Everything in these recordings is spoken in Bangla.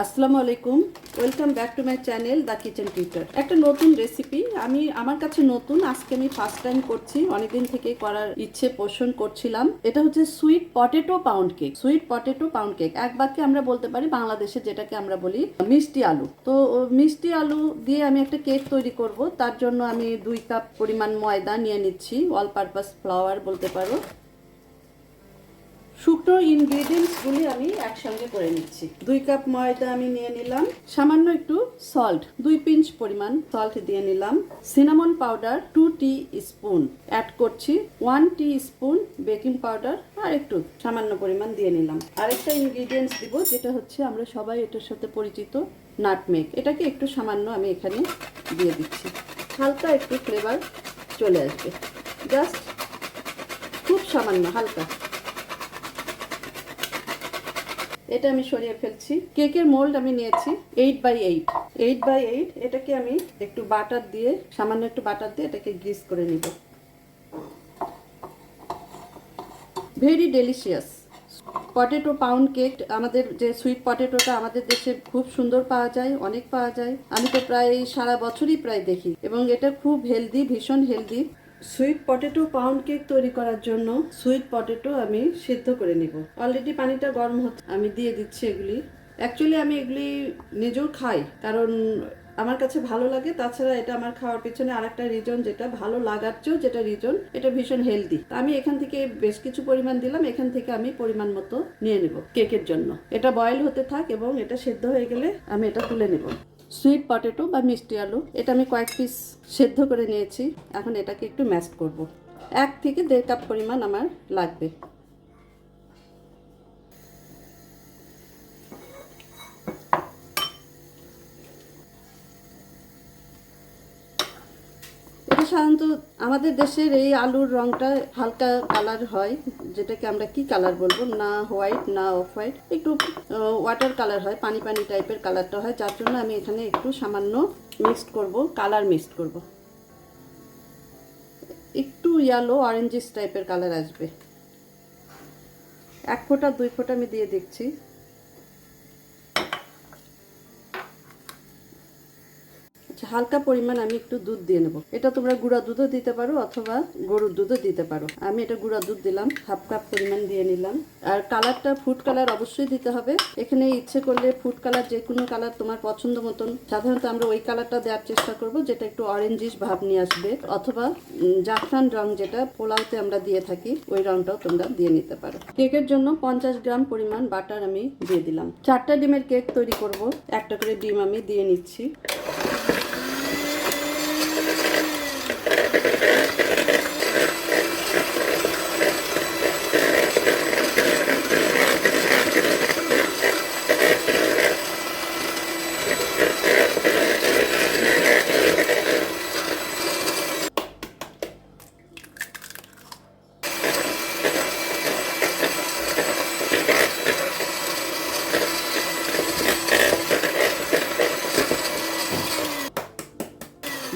আসসালামু আলাইকুম। Welcome back to my channel the kitchen tutor একটা নতুন রেসিপি আমি, আমার কাছে নতুন, আজকে আমি ফার্স্ট টাইম করছি, অনেকদিন থেকে করার ইচ্ছে পোষণ করছিলাম। এটা হচ্ছে sweet potato pound cake sweet potato pound cake এক বাক্যে আমরা বলতে পারি, বাংলাদেশে যেটাকে আমরা বলি, মিষ্টি আলু। তো মিষ্টি আলু দিয়ে আমি একটা কেক তৈরি করব। তার জন্য আমি দুই কাপ পরিমাণ ময়দা নিয়ে নিচ্ছি অল পারপাস ফ্লাওয়ার বলতে পারো। শুকনো ইনগ্রেডিয়েন্টসগুলি আমি একসঙ্গে করে নিচ্ছি। দুই কাপ ময়দা আমি নিয়ে নিলাম। সামান্য একটু সল্ট দুই পিঞ্চ পরিমাণ সল্ট দিয়ে নিলাম। Cinnamon powder two teaspoon add করছি। One teaspoon baking powder আর একটু সামান্য পরিমাণ দিয়ে নিলাম। আরেকটা ইনগ্রেডিয়েন্টস দিব, যেটা হচ্ছে আমরা সবাই এটার সাথে পরিচিত নাটমেগ এটাকে একটু সামান্য আমি এখানে দিয়ে দিচ্ছি। হালকা একটু ফ্লেভার চলে আসবে। জাস্ট খুব সামান্য, হালকা। এটা আমি সরিয়ে ফেলছি। কেকের মোল্ড আমি নিয়েছি eight by eight eight by eight এটাকে আমি একটু বাটার দিয়ে, সামান্য একটু বাটার দিয়ে এটাকে গ্রিস করে নিব। Very delicious potato pound cake আমাদের যে সুইট পটেটোটা আমাদের দেশে খুব সুন্দর পাওয়া যায়, অনেক পাওয়া যায়। আমি তো প্রায় সারা বছরই প্রায় দেখি এবং এটা খুব হেলদি ভীষণ healthy sweet potato pound cake তৈরি করার জন্য সুইট পটেটো আমি সিদ্ধ করে নিব। অলরেডি পানিটা গরম হচ্ছে। আমি দিয়ে দিচ্ছি এগুলি। অ্যাকচুয়ালি আমি এগুলি নিজেও খাই, কারণ আমার কাছে ভালো লাগে। তাছাড়া এটা আমার খাওয়ার পিছনে আরেকটা রিজন যেটা, ভালো লাগার চেয়েও যেটা রিজন এটা ভীষণ হেলদি তা আমি এখান থেকে বেশ কিছু পরিমাণ দিলাম, এখান থেকে আমি পরিমাণ মতো নিয়ে নেব কেকের জন্য। এটা বয়েল হতে থাক এবং এটা সেদ্ধ হয়ে গেলে আমি এটা তুলে নেব। সুইট পটেটো বা মিষ্টি আলু। এটা আমি কয়েক পিস সেদ্ধ করে নিয়েছি। এখন এটাকে একটু ম্যাশ করব। এক থেকে দেড় কাপ পরিমাণ আমার লাগবে। সাধারণত আমাদের দেশের এই আলুর রংটা হালকা কালার হয়, যেটাকে আমরা কি কালার বলব? না হোয়াইট না অফ হোয়াইট একটু ওয়াটার কালার হয়, পানি পানি টাইপের কালারটা হয়, যার জন্য আমি এখানে একটু সামান্য মিক্সড করব কালার মিক্সড করব। একটু ইয়েলো অরেঞ্জিস টাইপের কালার আসবে। এক ফোঁটা, দুই ফোঁটা আমি দিয়ে দেখছি হালকা পরিমাণ আমি একটু দুধ দিয়ে নেব। এটা তোমরা গুঁড়া দুধও দিতে পারো অথবা গরুর দুধও দিতে পারো। আমি এটা গুঁড়া দুধ দিলাম, হাফ কাপ পরিমাণ দিয়ে নিলাম। আর কালারটা ফুড কালার অবশ্যই দিতে হবে। এখানে ইচ্ছে করলে ফুড কালার যে কোনো কালার তোমার পছন্দ মতন। সাধারণত আমরা ওই কালারটা দেওয়ার চেষ্টা করব, যেটা একটু অরেঞ্জিশ ভাব নিয়ে আসবে। অথবা জাফরান রং যেটা, পোলাওতে আমরা দিয়ে থাকি, ওই রংটাও তোমরা দিয়ে নিতে পারো। কেকের জন্য পঞ্চাশ গ্রাম পরিমাণ বাটার আমি দিয়ে দিলাম। চারটা ডিমের কেক তৈরি করব। একটা করে ডিম আমি দিয়ে নিচ্ছি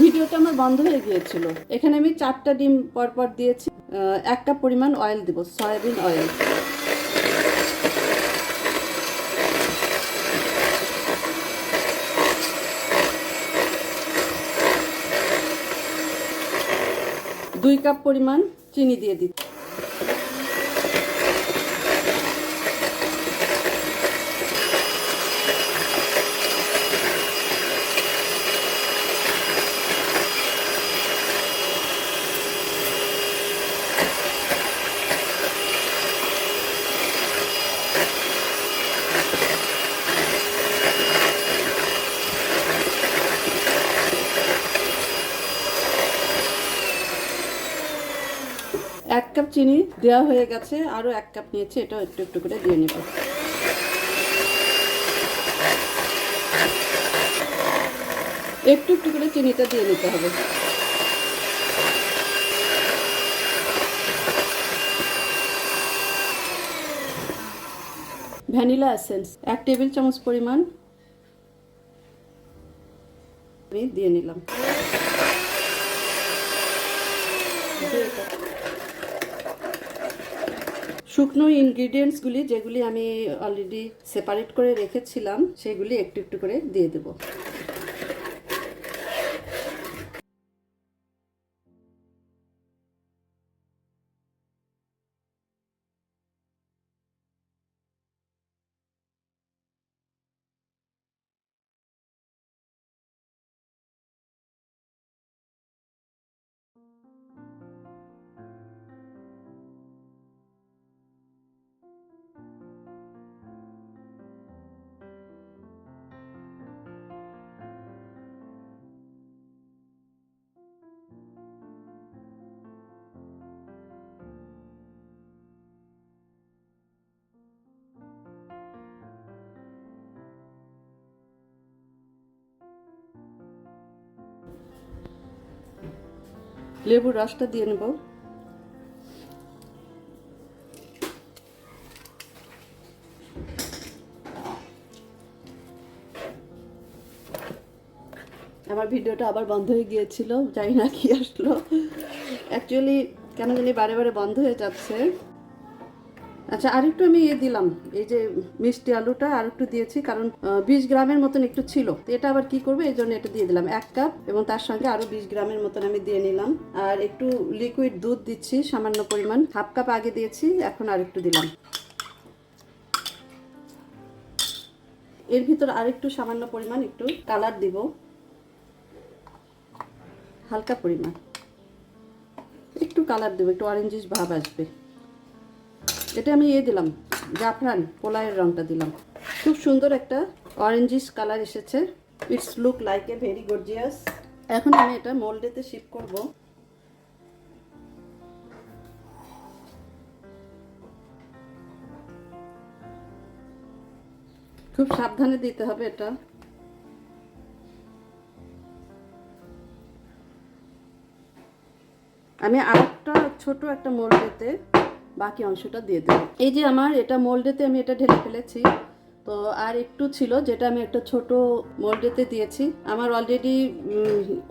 ভিডিওটা আমার বন্ধ হয়ে গিয়েছিল। এখানে আমি চারটা ডিম পরপর দিয়েছি। এক কাপ পরিমাণ অয়েল দেব, সয়াবিন অয়েল দুই কাপ পরিমাণ চিনি দিয়ে দিচ্ছি এক কাপ চিনি দেওয়া হয়ে গেছে আরও এক কাপ নিয়েছি, এটাও একটু একটু করে দিয়ে নেব। একটু একটু করে চিনিটা দিয়ে নিতে হবে। ভ্যানিলা এসেন্স, এক টেবিল চামচ পরিমাণ দিয়ে নিলাম। শুকনো ইনগ্রিডিয়েন্টসগুলি যেগুলি আমি অলরেডি সেপারেট করে রেখেছিলাম সেগুলি একটু একটু করে দিয়ে দেবো। লেবুর রসটা দিয়ে নেব। আমার ভিডিওটা আবার বন্ধ হয়ে গিয়েছিল, জানি না কি আসলো। অ্যাকচুয়ালি কেন জানি বারে বারে বন্ধ হয়ে যাচ্ছে। আচ্ছা আরেকটু আমি ইয়ে দিলাম, এই যে মিষ্টি আলুটা আর একটু দিয়েছি, কারণ বিশ গ্রামের মতন একটু ছিল। এটা আবার কি করবে? এই জন্য এটা দিয়ে দিলাম এক কাপ, এবং তার সঙ্গে আরও বিশ গ্রামের মতন আমি দিয়ে নিলাম। আর একটু লিকুইড দুধ দিচ্ছি, সামান্য পরিমাণ। হাফ কাপ আগে দিয়েছি, এখন আর একটু দিলাম। এর ভিতর আর একটু সামান্য পরিমাণ একটু কালার দিব। হালকা পরিমাণ। একটু কালার দেবো, একটু অরেঞ্জিস ভাব আসবে। এটা আমি ইয়ে দিলাম, জাফরান পোলায়ের রংটা দিলাম। খুব সুন্দর একটা অরেঞ্জিস কালার এসেছে। It's look like a very gorgeous এখন আমি এটা মোল্ডেতে শিফট করব। খুব সাবধানে দিতে হবে এটা। আমি আরেকটা ছোট একটা মোল্ডেতে বাকি অংশটা দিয়ে দেবো। এই যে আমার এটা মোল্ডেতে আমি এটা ঢেলে ফেলেছি। তো আর একটু ছিল যেটা আমি একটা ছোট মোল্ডেতে দিয়েছি। আমার অলরেডি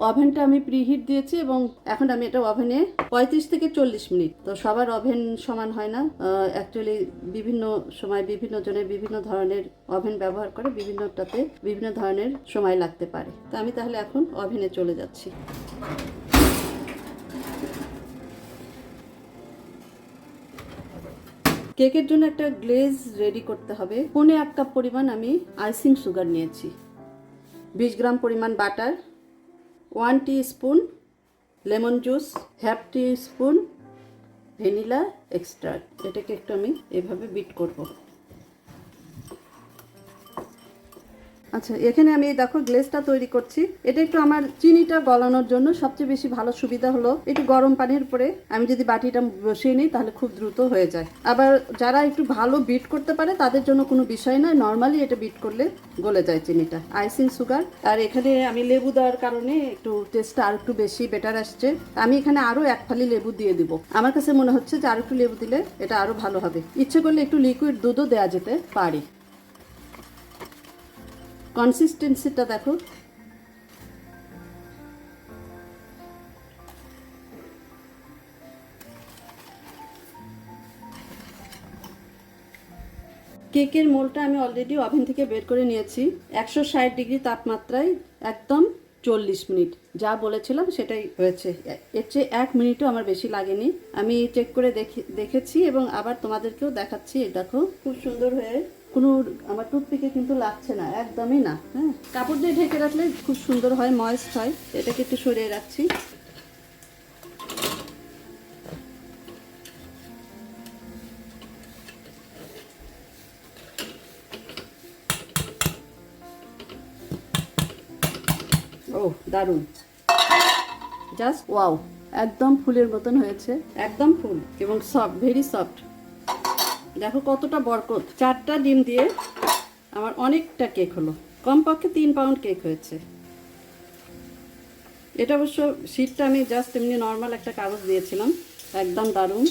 ওভেনটা আমি প্রিহিট দিয়েছি এবং এখন আমি এটা ওভেনে পঁয়ত্রিশ থেকে চল্লিশ মিনিট। তো সবার ওভেন সমান হয় না। অ্যাকচুয়ালি বিভিন্ন সময় বিভিন্ন জনের বিভিন্ন ধরনের ওভেন ব্যবহার করে বিভিন্নটাতে বিভিন্ন ধরনের সময় লাগতে পারে। তো আমি তাহলে এখন ওভেনে চলে যাচ্ছি। কেকের জন্য একটা গ্লেজ রেডি করতে হবে। পনে এক কাপ পরিমাণ আমি আইসিং সুগার নিয়েছি। বিশ গ্রাম পরিমাণ butter, one teaspoon lemon juice, half teaspoon vanilla extra এটাকে একটু আমি এভাবে বিট করব। আচ্ছা এখানে আমি দেখো গ্লেসটা তৈরি করছি। এটা একটু আমার চিনিটা গলানোর জন্য সবচেয়ে বেশি ভালো সুবিধা হলো একটু গরম পানির পরে। আমি যদি বাটিটা বসিয়ে নিই তাহলে খুব দ্রুত হয়ে যায়। আবার যারা একটু ভালো বিট করতে পারে তাদের জন্য কোনো বিষয় নয় নর্মালি এটা বিট করলে গলে যায় চিনিটা। আইসিং সুগার আর এখানে আমি লেবু দেওয়ার কারণে একটু টেস্টটা আর একটু বেশি বেটার আসছে। আমি এখানে আরও এক ফালি লেবু দিয়ে দিব। আমার কাছে মনে হচ্ছে যে আর একটু লেবু দিলে এটা আরও ভালো হবে। ইচ্ছে করলে একটু লিকুইড দুধও দেওয়া যেতে পারে। কনসিস্টেন্সিটা দেখো। কেকের মোলটা আমি অলরেডি ওভেন থেকে বের করে নিয়েছি। একশো ষাট ডিগ্রি তাপমাত্রায় একদম চল্লিশ মিনিট। যা বলেছিলাম সেটাই হয়েছে। এর চেয়ে এক মিনিটও আমার বেশি লাগেনি। আমি চেক করে দেখে দেখেছি এবং আবার তোমাদেরকেও দেখাচ্ছি। দেখো, খুব সুন্দর হয়ে কোনো আমার টুথপিকে কিন্তু লাগছে না, একদমই না হ্যাঁ? কাপড় দিয়ে ঢেকে রাখলে খুব সুন্দর হয়, ময়েস্ট হয়, এটাকে একটু সরিয়ে রাখছি। ও দারুণ। জাস্ট ওয়াও, একদম ফুলের মতন হয়েছে, একদম ফুল এবং সফট, ভেরি সফট। দেখো কতটা বরকত। চারটা ডিম দিয়ে আমার অনেকটা কেক হলো। কমপক্ষে তিন পাউন্ড কেক হয়েছে। এটা অবশ্য শীতটা আমি জাস্ট এমনি নর্মাল একটা কাগজ দিয়েছিলাম। একদম দারুণ।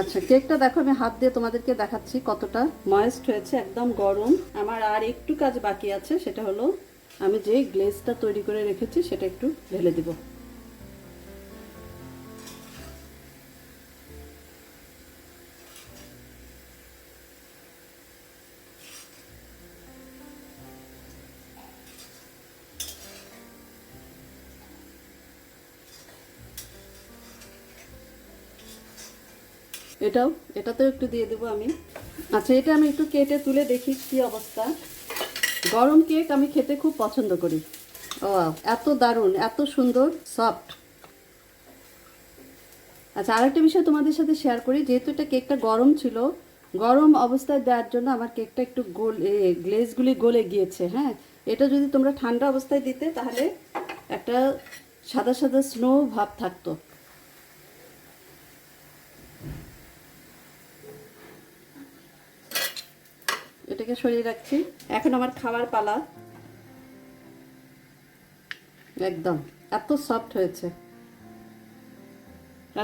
আচ্ছা কেকটা দেখো, আমি হাত দিয়ে তোমাদেরকে দেখাচ্ছি কতটা ময়েস্ট হয়েছে, একদম গরম। আমার আর একটু কাজ বাকি আছে, সেটা হলো আমি যে গ্লেজটা তৈরি করে রেখেছি, সেটা একটু ঢেলে দিব। এটাও, এটাতেও একটু দিয়ে দেবো আমি। আচ্ছা এটা আমি একটু কেটে তুলে দেখি কি অবস্থা। গরম কেক আমি খেতে খুব পছন্দ করি। ও, এত দারুণ, এত সুন্দর, সফট। আচ্ছা আরেকটা বিষয় তোমাদের সাথে শেয়ার করি। যেহেতু এটা কেকটা গরম ছিল, গরম অবস্থায় দেওয়ার জন্য আমার কেকটা একটু গোল গ্লেজগুলি গলে গিয়েছে হ্যাঁ? এটা যদি তোমরা ঠান্ডা অবস্থায় দিতে, তাহলে একটা সাদা সাদা স্নো ভাব থাকতো। এটাকে সরিয়ে রাখছি। এখন আমার খাবার পালা। একদম, এত সফট হয়েছে।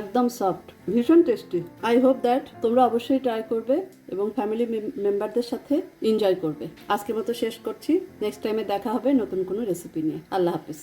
একদম সফট ভীষণ টেস্টি আই হোপ দ্যাট তোমরা অবশ্যই ট্রাই করবে এবং ফ্যামিলি মেম্বারদের সাথে এনজয় করবে। আজকের মতো শেষ করছি। নেক্সট টাইমে দেখা হবে নতুন কোনো রেসিপি নিয়ে। আল্লাহ হাফিজ।